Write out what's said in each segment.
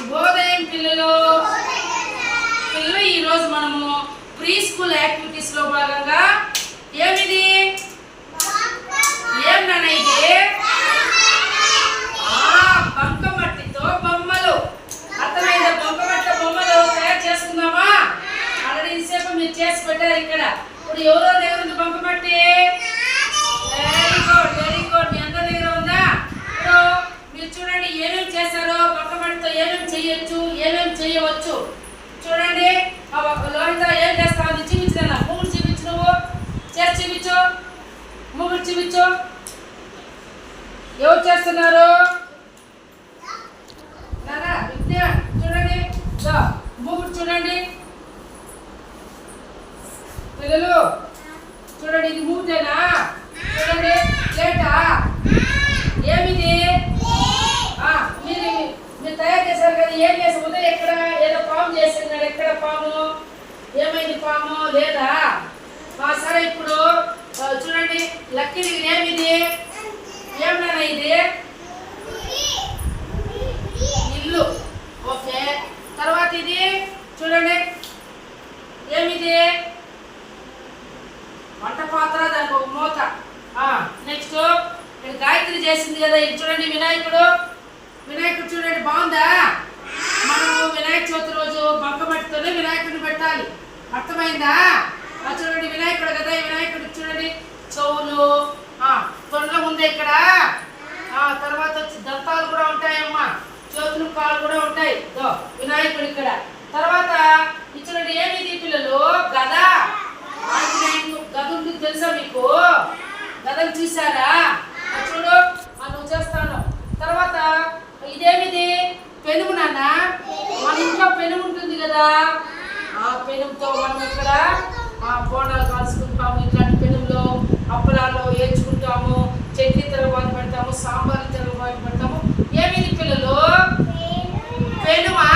శుభోదయం పిల్లలు. పిల్లలు ఈరోజు మనము ప్రీ స్కూల్ యాక్టివిటీస్లో భాగంగా ఏమిది ఏం నాన్న ఇది ఆ, బంకమట్టితో బొమ్మలు అర్థమైందా బంకమట్టి బొమ్మలు తయారు చేసుకుందామా ఆల్రెడీ ఇంతసేపు మీరు చేసి పెట్టారు ఇక్కడ ఇప్పుడు ఎవరో దగ్గర ఉంది బంకమట్టి వెరీ గుడ్ వెరీ గుడ్ మీ అందరి దగ్గర ఉందా ఇప్పుడు మీరు చూడండి ఏమేమి చేశారో బంకమట్టితో ఏమేమి చేయొచ్చు ఏమేమి చేయవచ్చు? చూడండి లోహిత ఏం చేస్తావు అది చూపించిన మూడు చూపించు నువ్వు. చేసి చూపించు. మూడు చూపించు. ఎవరు చేస్తున్నారు నానా విద్య చూడండి దా, మూగుడు చూడండి పిల్లలు చూడండి ఇది మూటేనా చూడండి ప్లేటా ఏమిది ఆ, మీరు మీరు తయారు చేశారు కదా ఏం చేసి ఉదయం ఎక్కడ ఏదో పాము చేసినాడు ఎక్కడ పాము? ఏమైంది పాము? లేదా? సరే ఇప్పుడు చూడండి లక్కీ దగ్గర ఏమిది ఏమన్నా ఇది ఇల్లు ఓకే తర్వాత ఇది చూడండి ఏమిది వంట పాత్ర దానికి ఒక మూత నెక్స్ట్ ఇక్కడ గాయత్రి చేసింది కదా ఇది చూడండి వినాయకుడు వినాయకుడు చూడండి బాగుందా మనము వినాయక చవితి రోజు బంకమట్టితోనే వినాయకుడిని పెట్టాలి అర్థమైందా? ఆ చూడండి వినాయకుడు కదా వినాయకుడు చూడండి. చెవులు ఆ, ఉంది ఇక్కడ. ఆ తర్వాత వచ్చి దంతాలు కూడా ఉంటాయమ్మా. చేతులు కాలు కూడా ఉంటాయి. వినాయకుడు ఇక్కడ. తర్వాత ఇచ్చినట్టు ఏమిది పిల్లలు? గద. ఆంజనేయుడు గద ఉంది తెలుసా మీకు? గదలు చూసారా చూడు నువ్వు చేస్తాను. తర్వాత ఇదేమిది? పెనుగు నాన్న? మన ఇంట్లో పెనుగు ఉంటుంది కదా. ఆ పెనుగుతో మనం ఇక్కడ ఆ బోనాలు కాల్చుకుంటాము ఇట్లాంటి పెనుగులో అప్పలాలు వేయించుకుంటాము చట్నీ తర్వాత పెడతాము సాంబార్ తర్వాత పెడతాము. ఏమిది పిల్లలు? పెనుమా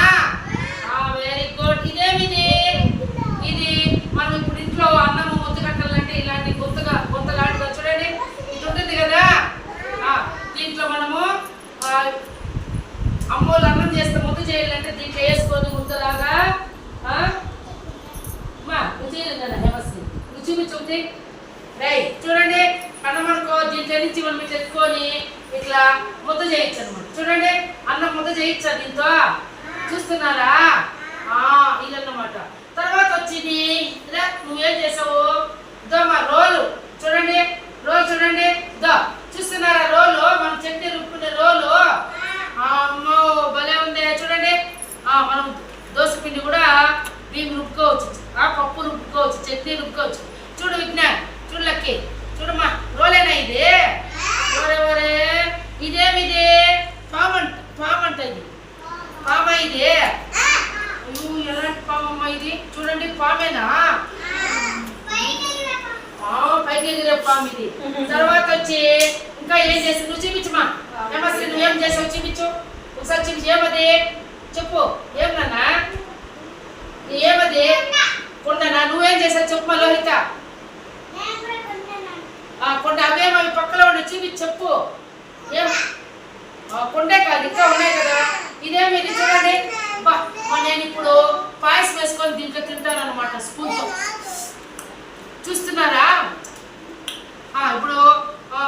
వెరీ గుడ్ ఇదేమిది ఇది మనం ఇప్పుడు ఇంట్లో అన్నము ముద్ద కట్టాలంటే ఇలాంటి గుత్తగా గుత్త లాంటిగా చూడండి ఇది ఉంటుంది కదా ఆ, దీంట్లో మనము ఆ, అమ్మోళ్ళు అన్నం చేస్తే ముద్ద చేయాలంటే దీంట్లో వేసుకొని ముద్దలాగా ఆ? మా నువ్వు చేయలేదు కదా హేమశ్రీ నువ్వు చూపించుకుంటే రై చూడండి అన్నం అనుకో దీంట్లో నుంచి మనం ఇట్లా ఎత్తుకొని ఇట్లా ముద్ద చేయొచ్చు అనమాట చూడండి అన్నం ముద్ద చేయొచ్చా దీంతో చూస్తున్నారా? ఆ ఇదన్నమాట. తర్వాత వచ్చింది నువ్వేం చేసావు? మా రోలు. చూడండి రోలు చూడండి. ఇదో చూస్తున్నారా రోలు? మనం చట్నీ రుబ్బుకునే రోలు? అమ్మో భలే ఉంది. చూడండి. ఆ మనం దోశ పిండి కూడా దీన్ని రుబ్బుకోవచ్చు. ఆ పప్పు రుబ్బుకోవచ్చు చట్నీ రుబ్బుకోవచ్చు. చూడు విజ్ఞాన్ చూడు లక్కి. చూడమ్మా రోలేనా ఇది? ఓరే ఓరే ఇదేమిది? పామంట పామ ఇది? అయ్యో ఎలాంటి పామమ్మ ఇది? చూడండి పామేనా పైకి ఎగిరే పాము ఇది. తర్వాత వచ్చి ఇంకా ఏం చేసి నువ్వు చూపించమా. ఏమస్త్రీ నువ్వేం చేసావు చూపించు. ఒకసారి చూపించు. ఏమది? చెప్పు. ఏం నాన్నా? ఏమది? కొండనా? నువ్వేం చేసావు? చెప్పమా లోహిత ఆ కొండ అవేమో అవి పక్కలో ఉండి చూపించి చెప్పు. ఏం? కొండే కాదు ఇంకా ఉన్నాయి కదా. ఇదేమి ఇది చూడండి. బా నేను ఇప్పుడు పాయసం వేసుకొని దీంట్లో తింటాను అనమాట స్పూన్తో. చూస్తున్నారా? ఆ, ఇప్పుడు ఆ,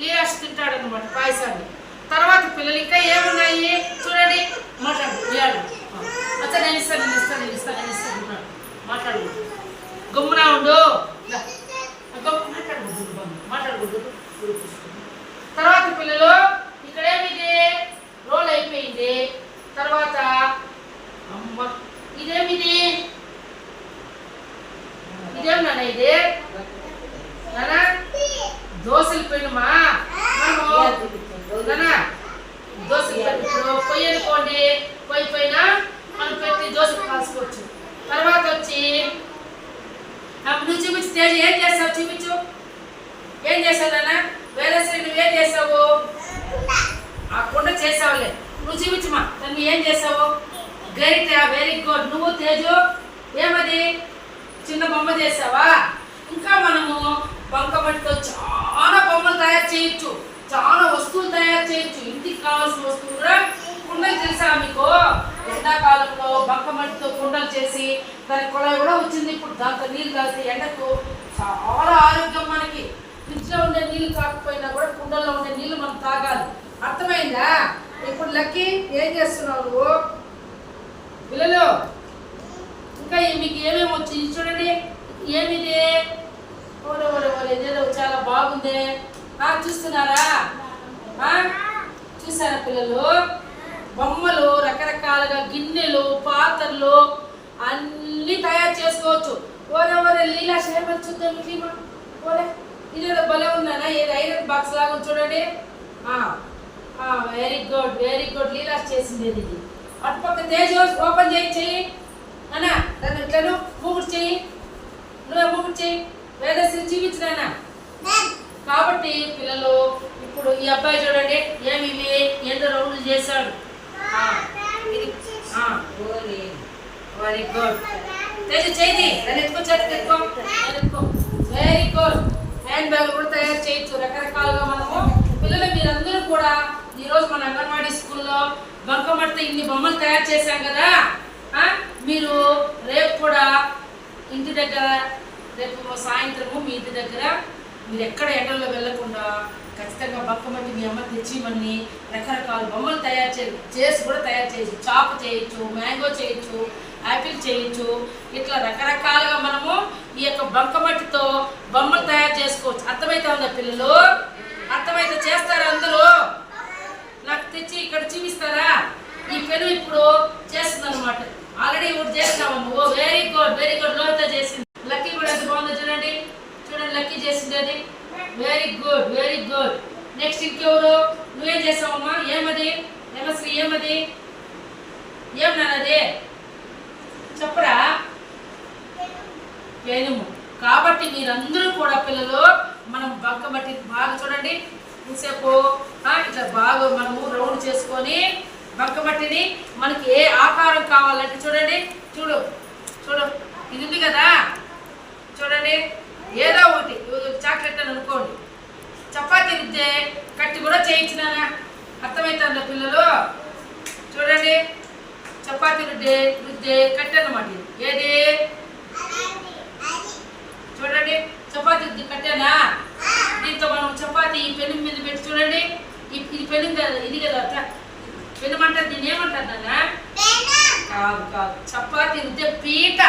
లీలాష్ తింటాడు అనమాట పాయసాన్ని. తర్వాత పిల్లలు ఇంకా ఏమున్నాయి? చూడండి. మాట్లాడు ఇవ్వాలి అచ్చా నేను ఇస్తాను నేను ఇస్తాను నేను ఇస్తాను నేను ఇస్తాను ఉన్నాడు. మాట్లాడు గమ్మునా ఉండు దా. గమ్ము మాట్లాడకూడదు గమ్ము. మాట్లాడకూడదు గురు చూసుకోండి. తర్వాత పిల్లలు ఇక్కడ ఏమిది రోల్ అయిపోయింది తర్వాత అమ్మ ఇదేమిది దోశలు పెనుమా మనము దోశలు ఇప్పుడు పొయ్యి అనుకోండి పొయ్యి పైన మనం పెట్టి దోశలు కాసుకోవచ్చు తర్వాత వచ్చి అప్పుడు నువ్వు చూపించి తేజ ఏం చేస్తావు? చూపించు. ఏం చేసావు నాన్న వేదశ్రీ నువ్వేం చేసావు ఆ కుండ చేసావులే నువ్వు చూపించమా. నువ్వు ఏం చేసావు గరిట వెరీ గుడ్ నువ్వు తేజు ఏమది? చేసావా? ఇంకా మనము బంకమట్టితో చాలా బొమ్మలు తయారు చేయొచ్చు. చాలా వస్తువులు తయారు చేయొచ్చు. ఇంటికి కావాల్సిన వస్తువులు కూడా కుండలు తెలుసా మీకు? చేసి దాని కుళాయి కూడా వచ్చింది. ఇప్పుడు దాంతో నీళ్ళు తాగితే ఎండకు చాలా ఆరోగ్యం మనకి. ఫ్రిడ్జ్లో ఉండే నీళ్ళు కాకపోయినా కూడా కుండల్లో ఉండే నీళ్ళు మనం తాగాలి. అర్థమైందా? ఇప్పుడు లక్కీ ఏం చేస్తున్నావు నువ్వు? పిల్లలు ఇంకా మీకు ఏమేమి వచ్చింది చూడండి. ఏమిది? ఓరే ఓరే ఓరే ఇదేదో చాలా బాగుంది. ఆ, చూస్తున్నారా? చూసారా పిల్లలు? బొమ్మలు రకరకాలుగా గిన్నెలు పాత్రలు అన్నీ తయారు చేసుకోవచ్చు. ఓరే ఓరే లీలా షేపర్ చూద్దాం లీమా ఓరే ఇదేదో భలే ఉందనా ఏది ఐరన్ బాక్స్ లాగా చూడండి. Very good very good Leela చేసింది ఇది. అటుపక్క తేజ్ ఓపెన్ చేయి చెయ్యి. అన్నా దాన్ని ఇట్లను మూగుడు చెయ్యి. నువ్వే మూగుడు చెయ్యి వేదశ్రీ చూపించినానా కాబట్టి పిల్లలు ఇప్పుడు ఈ అబ్బాయి చూడండి ఏమి ఇవి ఎంతో రౌండ్లు చేశాడు. వెరీ గుడ్ తేజ చేయి. దాన్ని ఎత్తుకో చేతికి ఎత్తుకో. ఎత్తుకో. వెరీ గుడ్ హ్యాండ్ బ్యాగ్ కూడా తయారు చేయొచ్చు. రకరకాలుగా మనము. పిల్లలు మీరందరూ కూడా ఈరోజు మన అంగన్వాడీ స్కూల్లో బంకమడితే ఇన్ని బొమ్మలు తయారు చేశాం కదా? మీరు రేపు కూడా ఇంటి దగ్గర రేపు సాయంత్రము మీ ఇంటి దగ్గర మీరు ఎక్కడ ఎండల్లో వెళ్ళకుండా ఖచ్చితంగా బక్కమట్టి మీ అమ్మ తెచ్చిమని రకరకాల బొమ్మలు తయారు చే చేసి కూడా తయారు చేయొచ్చు. చాకు చేయొచ్చు మ్యాంగో చేయొచ్చు యాపిల్ చేయొచ్చు. ఇట్లా రకరకాలుగా మనము ఈ యొక్క బంకమట్టితో బొమ్మలు తయారు చేసుకోవచ్చు. అర్థమైతే ఉందా పిల్లలు? అర్థమైతే చేస్తారా అందరూ? నాకు తెచ్చి ఇక్కడ చూపిస్తారా? ఈ పెను ఇప్పుడు చేస్తుంది అనమాట ఆల్రెడీ ఇప్పుడు చేసినాము. ఓ very good very good Lohita చేసింది. లక్కీ కూడా ఎంత బాగుందో చూడండి. చూడండి లక్కీ చేసింది అది. Very good very good next ఇంకెవరు? నువ్వేం చేసావమ్మా ఏమది? ఏమశ్రీ ఏమది? ఏం నాన్నది చెప్పరా. పెనుము. కాబట్టి మీరందరూ కూడా పిల్లలు మనం బంక బట్టి బాగా చూడండి. ఇంతసేపు ఇట్లా బాగా మనము రౌండ్ చేసుకొని బక్కమట్టిని మనకి ఏ ఆకారం కావాలంటే చూడండి చూడు చూడు ఇది ఉంది కదా? చూడండి ఏదో ఒకటి చాక్లెట్ అని అనుకోండి. చపాతీ రుద్దే కట్టి కూడా చేయించినానా అర్థమవుతుందా పిల్లలు? చూడండి చపాతీ రుద్దే రుద్దే కట్టి అన్నమాట ఏది? చూడండి చపాతీ రుద్ది కట్టానా? దీంతో మనం చపాతీ ఈ పెను మీద పెట్టి చూడండి ఇది పెను కదా ఇది కదా వినమంటారు పెను ఏమంటారు కాదు కాదు. చపాతి రుద్దే పీట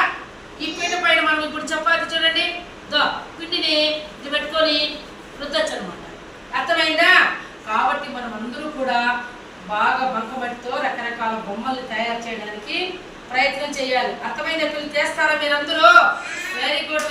ఈ పీట పైన మనం ఇప్పుడు చపాతి చూడండి. దో పిండిని ఇది పెట్టుకొని రుద్దచ్చు అనమాట అర్థమైందా? కాబట్టి మనం అందరూ కూడా బాగా బంకమట్టితో రకరకాల బొమ్మల్ని తయారు చేయడానికి ప్రయత్నం చేయాలి. అర్థమైందా? పిల్లలు చేస్తారా మీరందరూ? Very good